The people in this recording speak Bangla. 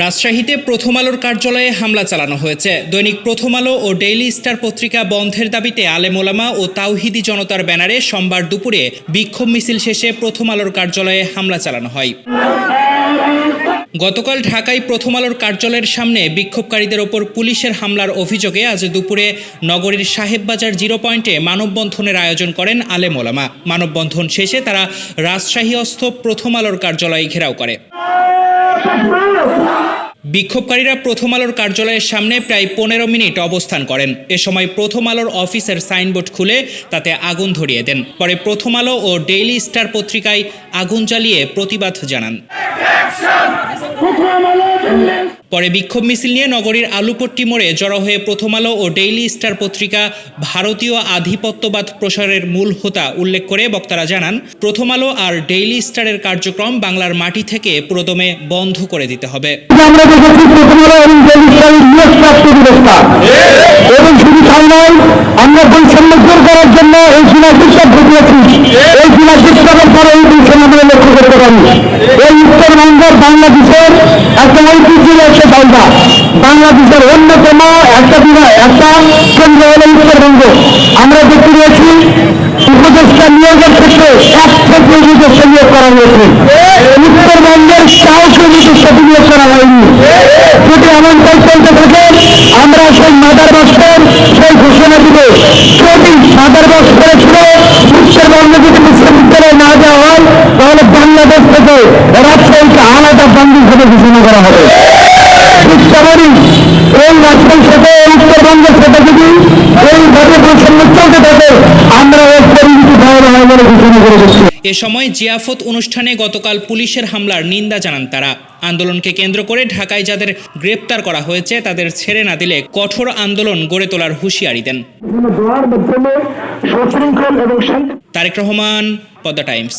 রাজশাহীতে প্রথম আলোর কার্যালয়ে হামলা চালানো হয়েছে। দৈনিক প্রথম আলো ও ডেইলি স্টার পত্রিকা বন্ধের দাবিতে আলেমোলামা ও তাওহিদি জনতার ব্যানারে সোমবার দুপুরে বিক্ষোভ মিছিল শেষে প্রথম আলোর কার্যালয়ে হামলা চালানো হয়। গতকাল ঢাকায় প্রথম আলোর কার্যালয়ের সামনে বিক্ষোভকারীদের ওপর পুলিশের হামলার অভিযোগে আজ দুপুরে নগরীর সাহেববাজার জিরো পয়েন্টে মানববন্ধনের আয়োজন করেন আলেম ওলামা। মানববন্ধন শেষে তারা রাজশাহীস্থ প্রথম আলোর কার্যালয় ঘেরাও করে। বিক্ষোভকারীরা প্রথম আলোর কার্যালয়ের সামনে প্রায় পনেরো মিনিট অবস্থান করেন। এ সময় প্রথম আলোর অফিসের সাইনবোর্ড খুলে তাতে আগুন ধরিয়ে দেন। পরে প্রথম আলো ও ডেইলি স্টার পত্রিকায় আগুন জ্বালিয়ে প্রতিবাদ জানান। পরে বিক্ষোভ মিছিল নিয়ে নগরীর আলুপট্টি মোড়ে জড়ো হয়ে প্রথম আলো ও ডেইলি স্টার পত্রিকা ভারতীয় আধিপত্যবাদ প্রসারের মূল হোতা উল্লেখ করে বক্তারা জানান, প্রথম আলো আর ডেইলি স্টারের কার্যক্রম বাংলার মাটি থেকে পুরোদমে বন্ধ করে দিতে হবে। আমরা প্রথম উত্তরবঙ্গের বাংলাদেশের একটা ঐতিহ্যের একটা জায়গা। বাংলাদেশের অন্যতম একটা বিভাগ একটা কেন্দ্র হল উত্তরবঙ্গ। আমরা দেখতে পেয়েছি উপদেষ্টা নিয়োগের ক্ষেত্রে এক থেকে উপদেষ্টা নিয়োগ করা হয়েছে। উত্তরবঙ্গের কাউকে উপদেষ্টা নিয়োগ করা হয়নি। যদি এমনটাই চলতে থাকে, আমরা সেই মাদার বস্ত্রের সেই ঘোষণা দিব। যদি মাদার বস্ত্রের ছিল উত্তরবঙ্গ যদি বিশ্ববিদ্যালয়ে না দেওয়া হয়, তাহলে বাংলাদেশ থেকে ঘোষণা করা হবে। তেমনই এই সাথে উত্তরবঙ্গের সাথে যদি বৈষম্য চলতে থাকে আমরা এর পরিণতি ভয়াবহ বলে ঘোষণা করে দিচ্ছি। এ সময় জিয়াফত অনুষ্ঠানে গতকাল পুলিশের হামলার নিন্দা জানান তারা। আন্দোলনকে কেন্দ্র করে ঢাকায় যাদের গ্রেপ্তার করা হয়েছে তাদের ছেড়ে না দিলে কঠোর আন্দোলন গড়ে তোলার হুঁশিয়ারি দেন। তারেক রহমান পদ্মা টাইমস।